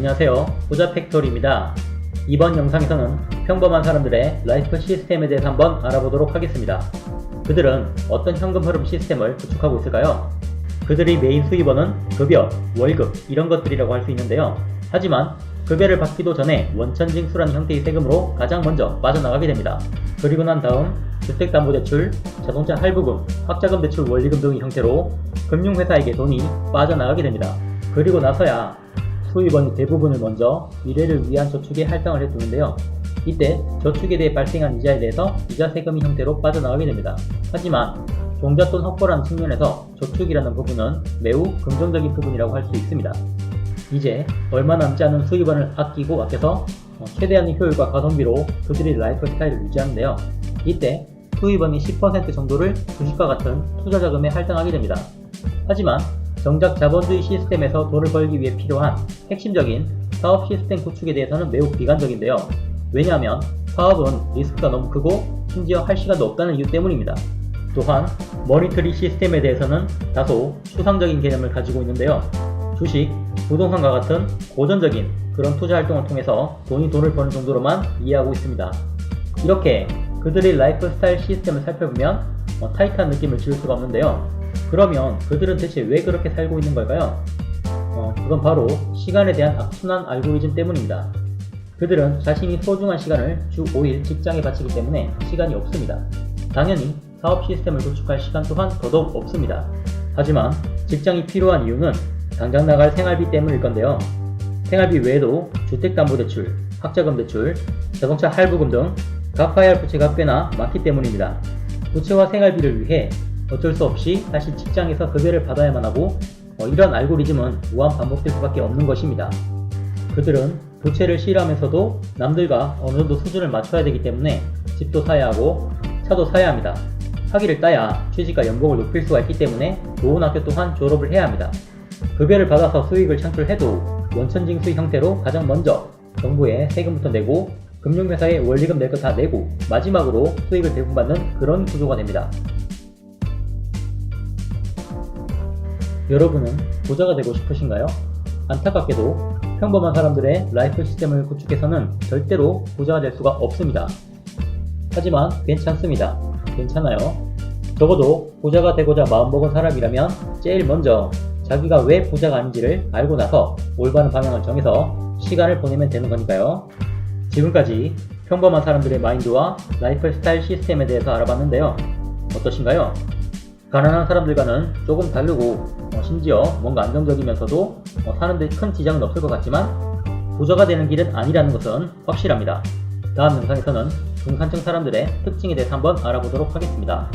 안녕하세요. 부자 팩토리입니다. 이번 영상에서는 평범한 사람들의 라이프 시스템에 대해서 한번 알아보도록 하겠습니다. 그들은 어떤 현금 흐름 시스템을 구축하고 있을까요? 그들의 메인 수입원은 급여, 월급 이런 것들이라고 할 수 있는데요. 하지만 급여를 받기도 전에 원천징수라는 형태의 세금으로 가장 먼저 빠져나가게 됩니다. 그리고 난 다음 주택담보대출, 자동차 할부금, 학자금 대출 원리금 등의 형태로 금융회사에게 돈이 빠져나가게 됩니다. 그리고 나서야 수입원이 대부분을 먼저 미래를 위한 저축에 할당을 해두는데요. 이때 저축에 대해 발생한 이자에 대해서 이자 세금의 형태로 빠져나가게 됩니다. 하지만 종잣돈 확보라는 측면에서 저축이라는 부분은 매우 긍정적인 부분이라고 할 수 있습니다. 이제 얼마 남지 않은 수입원을 아끼고 아껴서 어, 최대한의 효율과 가성비로 그들의 라이프 스타일을 유지하는데요. 이때 수입원이 10% 정도를 주식과 같은 투자 자금에 할당하게 됩니다. 하지만 정작 자본주의 시스템에서 돈을 벌기 위해 필요한 핵심적인 사업 시스템 구축에 대해서는 매우 비관적인데요. 왜냐하면 사업은 리스크가 너무 크고 심지어 할 시간도 없다는 이유 때문입니다. 또한 머니터리 시스템에 대해서는 다소 추상적인 개념을 가지고 있는데요. 주식, 부동산과 같은 고전적인 그런 투자 활동을 통해서 돈이 돈을 버는 정도로만 이해하고 있습니다. 이렇게 그들의 라이프 스타일 시스템을 살펴보면 어, 타이트한 느낌을 지울 수가 없는데요. 그러면 그들은 대체 왜 그렇게 살고 있는 걸까요? 어, 그건 바로 시간에 대한 악순환 알고리즘 때문입니다. 그들은 자신이 소중한 시간을 주 5일 직장에 바치기 때문에 시간이 없습니다. 당연히 사업 시스템을 구축할 시간 또한 더더욱 없습니다. 하지만 직장이 필요한 이유는 당장 나갈 생활비 때문일 건데요. 생활비 외에도 주택담보대출, 학자금 대출, 자동차 할부금 등 갚아야 할 부채가 꽤나 많기 때문입니다. 부채와 생활비를 위해 어쩔 수 없이 다시 직장에서 급여를 받아야만 하고 어, 이런 알고리즘은 무한 반복될 수밖에 없는 것입니다. 그들은 부채를 실하면서도 남들과 어느 정도 수준을 맞춰야 되기 때문에 집도 사야 하고 차도 사야 합니다. 학위를 따야 취직과 연봉을 높일 수가 있기 때문에 좋은 학교 또한 졸업을 해야 합니다. 급여를 받아서 수익을 창출해도 원천징수 형태로 가장 먼저 정부에 세금부터 내고 금융회사에 원리금 낼거다 내고 마지막으로 수익을 대부분 받는 그런 구조가 됩니다. 여러분은 부자가 되고 싶으신가요? 안타깝게도 평범한 사람들의 라이프 시스템을 구축해서는 절대로 부자가 될 수가 없습니다. 하지만 괜찮습니다. 괜찮아요. 적어도 부자가 되고자 마음먹은 사람이라면 제일 먼저 자기가 왜 부자가 아닌지를 알고 나서 올바른 방향을 정해서 시간을 보내면 되는 거니까요. 지금까지 평범한 사람들의 마인드와 라이프 스타일 시스템에 대해서 알아봤는데요. 어떠신가요? 가난한 사람들과는 조금 다르고 어, 심지어 뭔가 안정적이면서도 어, 사는데 큰 지장은 없을 것 같지만 부자가 되는 길은 아니라는 것은 확실합니다. 다음 영상에서는 중산층 사람들의 특징에 대해서 한번 알아보도록 하겠습니다.